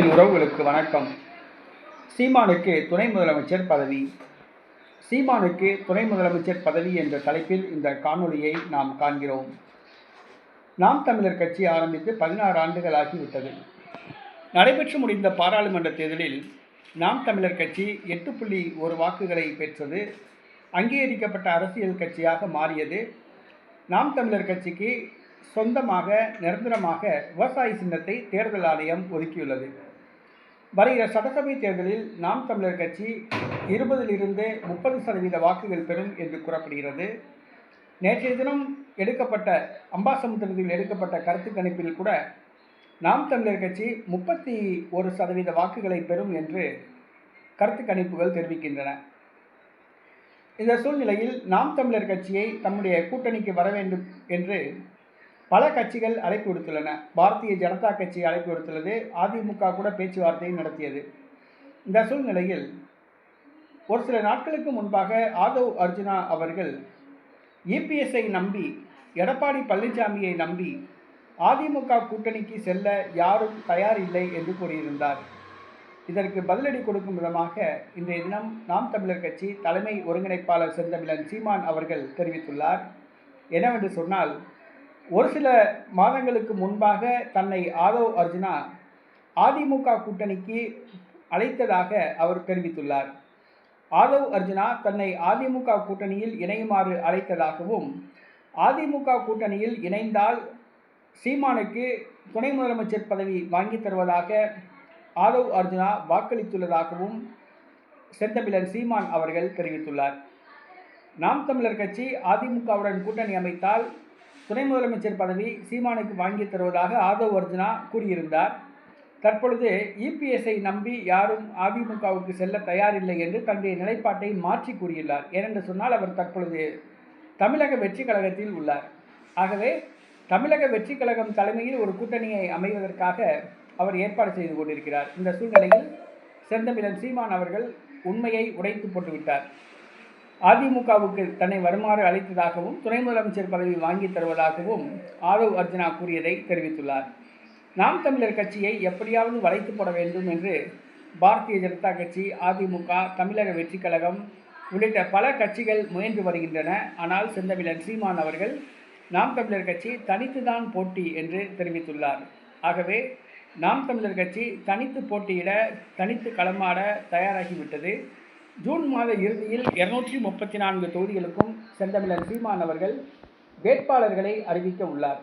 உறவுகளுக்கு வணக்கம். சீமானுக்கு துணை முதலமைச்சர் பதவி. சீமானுக்கு துணை முதலமைச்சர் பதவி என்ற தலைப்பில் இந்த காணொளியை நாம் காண்கிறோம். நாம் தமிழர் கட்சி ஆரம்பித்து பதினாறு ஆண்டுகள் ஆகிவிட்டது. நடைபெற்று முடிந்த பாராளுமன்ற தேர்தலில் நாம் தமிழர் கட்சி எட்டு புள்ளி ஒரு வாக்குகளை பெற்றது அங்கீகரிக்கப்பட்ட அரசியல் கட்சியாக மாறியது. நாம் தமிழர் கட்சிக்கு சொந்தமாக நிரந்தரமாக விவசாய சின்னத்தை தேர்தல் ஆணையம் ஒதுக்கியுள்ளது. வருகிற சட்டசபை தேர்தலில் நாம் தமிழர் கட்சி இருபதிலிருந்து முப்பது சதவீத வாக்குகள் பெறும் என்று கூறப்படுகிறது. நேற்றைய தினம் எடுக்கப்பட்ட அம்பாசமுத்திரத்தில் எடுக்கப்பட்ட கருத்து கணிப்பில் கூட நாம் தமிழர் கட்சி முப்பத்தி ஒரு சதவீத வாக்குகளை பெறும் என்று கருத்து கணிப்புகள் தெரிவிக்கின்றன. இந்த சூழ்நிலையில் நாம் தமிழர் கட்சியை தம்முடைய கூட்டணிக்கு வர வேண்டும் என்று பல கட்சிகள் அழைப்பு விடுத்துள்ளன. பாரதிய ஜனதா கட்சி அழைப்பு விடுத்துள்ளது. அதிமுக கூட பேச்சுவார்த்தையை நடத்தியது. இந்த சூழ்நிலையில் ஒரு சில நாட்களுக்கு முன்பாக ஆதவ் அர்ஜுனா அவர்கள் இபிஎஸ்ஐ நம்பி எடப்பாடி பழனிசாமியை நம்பி அதிமுக கூட்டணிக்கு செல்ல யாரும் தயார் இல்லை என்று கூறியிருந்தார். இதற்கு பதிலடி கொடுக்கும் விதமாக இன்றைய தினம் நாம் தமிழர் கட்சி தலைமை ஒருங்கிணைப்பாளர் செந்தமிழன் சீமான் அவர்கள் தெரிவித்துள்ளார். என்னவென்று சொன்னால் ஒரு சில மாதங்களுக்கு முன்பாக தன்னை ஆதவ் அர்ஜுனா அதிமுக கூட்டணிக்கு அழைத்ததாக அவர் தெரிவித்துள்ளார். ஆதவ் அர்ஜுனா தன்னை அதிமுக கூட்டணியில் இணையுமாறு அழைத்ததாகவும் அதிமுக கூட்டணியில் இணைந்தால் சீமானுக்கு துணை முதலமைச்சர் பதவி வாங்கி தருவதாக ஆதவ் அர்ஜுனா வாக்களித்துள்ளதாகவும் செந்தமிழன் சீமான் அவர்கள் தெரிவித்துள்ளார். நாம் தமிழர் கட்சி அதிமுகவுடன் கூட்டணி அமைத்தால் துணை முதலமைச்சர் பதவி சீமானுக்கு வாங்கி தருவதாக ஆதவ் அர்ஜுனா கூறியிருந்தார். தற்பொழுது இபிஎஸ்ஐ நம்பி யாரும் அதிமுகவுக்கு செல்ல தயாரில்லை என்று தன்னுடைய நிலைப்பாட்டை மாற்றி கூறியுள்ளார். ஏனென்று சொன்னால் அவர் தற்பொழுது தமிழக வெற்றி கழகத்தில் உள்ளார். ஆகவே தமிழக வெற்றி கழகம் தலைமையில் ஒரு கூட்டணியை அமைவதற்காக அவர் ஏற்பாடு செய்து கொண்டிருக்கிறார். இந்த சூழ்நிலையில் செந்தமிழன் சீமான் அவர்கள் உண்மையை உடைத்து போட்டுவிட்டார். அதிமுகவுக்கு தன்னை வருமாறு அளித்ததாகவும் துணை முதலமைச்சர் பதவி வாங்கி தருவதாகவும் ஆதவ் அர்ஜுனா கூறியதை தெரிவித்துள்ளார். நாம் தமிழர் கட்சியை எப்படியாவது வளைத்து போட வேண்டும் என்று பாரதிய ஜனதா கட்சி அதிமுக தமிழக வெற்றி கழகம் உள்ளிட்ட பல கட்சிகள் முயன்று வருகின்றன. ஆனால் செந்தமிழன் சீமான் அவர்கள் நாம் தமிழர் கட்சி தனித்துதான் போட்டி என்று தெரிவித்துள்ளார். ஆகவே நாம் தமிழர் கட்சி தனித்து போட்டியிட தனித்து களமாட தயாராகிவிட்டது. ஜூன் மாத இறுதியில் இருநூற்றி முப்பத்தி நான்கு தொகுதிகளுக்கும் செந்தமிழன் சீமான் அவர்கள் வேட்பாளர்களை அறிவிக்க உள்ளார்.